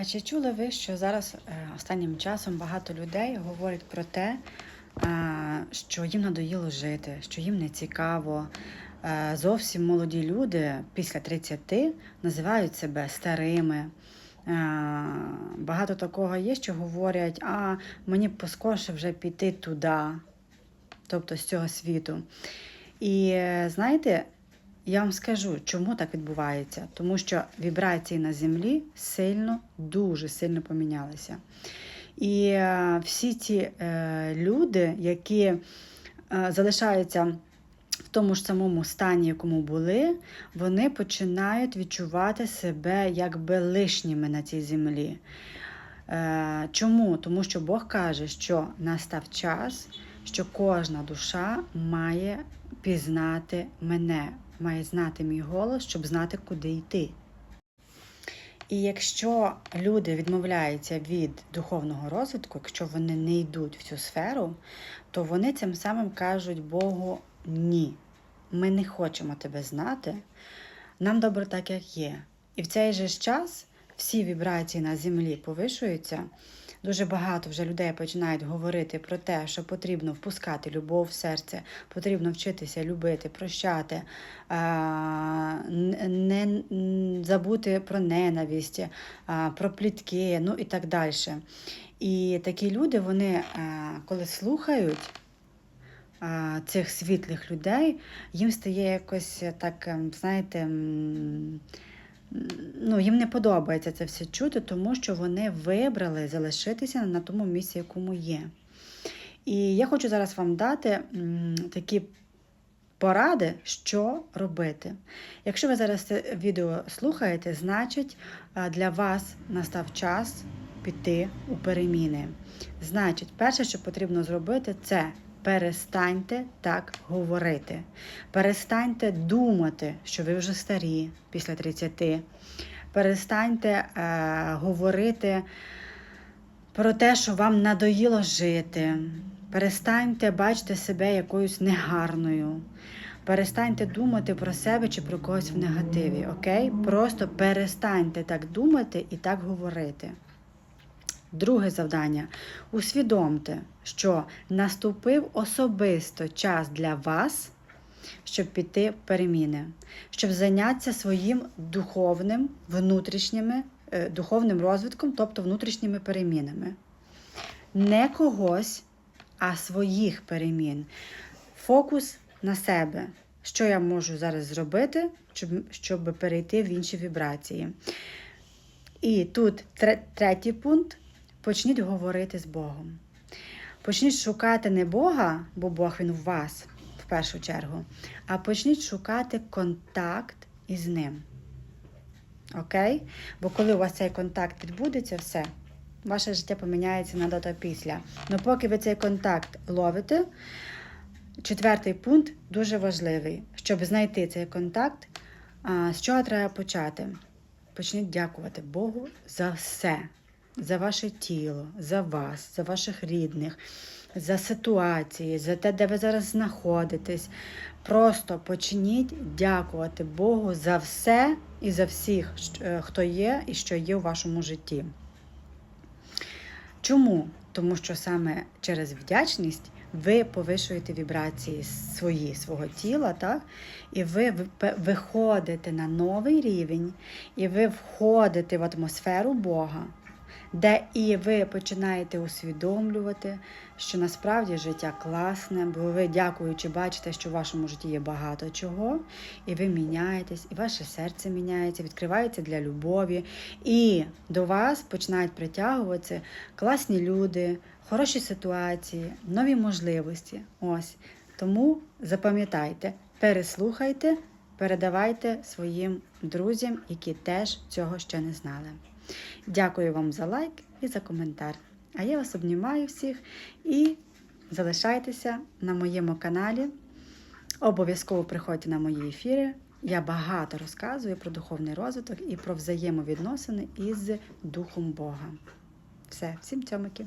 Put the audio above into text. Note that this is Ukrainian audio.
А чи чули ви, що зараз е, останнім часом багато людей говорять про те, е, що їм надоїло жити, що їм не цікаво. Е, Зовсім молоді люди після 30 називають себе старими. Багато такого є, що говорять, а мені поскорше вже піти туди, тобто з цього світу. І знаєте, я вам скажу, чому так відбувається. Тому що вібрації на землі сильно, дуже сильно помінялися. І е, всі ці е, люди, які е, залишаються в тому ж самому стані, якому були, вони починають відчувати себе якби лишніми на цій землі. Чому? Тому що Бог каже, що настав час, що кожна душа має пізнати мене, має знати мій голос, щоб знати, куди йти. І якщо люди відмовляються від духовного розвитку, якщо вони не йдуть в цю сферу, то вони цим самим кажуть Богу ні. Ми не хочемо тебе знати. Нам добре так, як є. І в цей же час всі вібрації на землі повишуються. Дуже багато вже людей починають говорити про те, що потрібно впускати любов в серце, потрібно вчитися любити, прощати, не забути про ненависть, про плітки, ну і так далі. І такі люди, вони, коли слухають цих світлих людей, їм стає якось так, ем, знаєте, ну, їм не подобається це все чути, тому що вони вибрали залишитися на тому місці, якому є. І я хочу зараз вам дати такі поради, що робити. Якщо ви зараз це відео слухаєте, значить для вас настав час піти у переміни. Значить, перше, що потрібно зробити, це перестаньте так говорити. Перестаньте думати, що ви вже старі після 30. Перестаньте е, говорити про те, що вам надоїло жити. Перестаньте бачити себе якоюсь негарною. Перестаньте думати про себе чи про когось в негативі. Окей? Просто перестаньте так думати і так говорити. Друге завдання. Усвідомте, що наступив особисто час для вас, щоб піти в переміни, щоб зайнятися своїм духовним, внутрішніми, е, духовним розвитком, тобто внутрішніми перемінами. Не когось, а своїх перемін. Фокус на себе. Що я можу зараз зробити, щоб, щоб перейти в інші вібрації. І тут третій пункт почніть говорити з Богом. Почніть шукати не Бога, бо Бог він в вас в першу чергу, а почніть шукати контакт із ним. Окей? Бо коли у вас цей контакт відбудеться, все, ваше життя поміняється на до після. Ну поки ви цей контакт ловите, четвертий пункт дуже важливий. Щоб знайти цей контакт, з чого треба почати? Почніть дякувати Богу за все, за ваше тіло, за вас, за ваших рідних, за ситуації, за те, де ви зараз знаходитесь. Просто почніть дякувати Богу за все і за всіх, е, хто є і що є у вашому житті. Чому? Тому що саме через вдячність ви повишуєте вібрації свої, свого тіла, так? і ви виходите на новий рівень, і ви входите в атмосферу Бога, де і ви починаєте усвідомлювати, що насправді життя класне, бо ви, дякуючи, бачите, що в вашому житті є багато чого, і ви міняєтесь, і ваше серце міняється, відкривається для любові, і до вас починають притягуватися класні люди, хороші ситуації, нові можливості. Ось. Тому запам'ятайте, переслухайте, передавайте своїм друзям, які теж цього ще не знали. Дякую вам за лайк і за коментар. А я вас обнімаю всіх і залишайтеся на моєму каналі. Обов'язково приходьте на мої ефіри. Я багато розказую про духовний розвиток і про взаємовідносини із Духом Бога. Все, всім цьомики!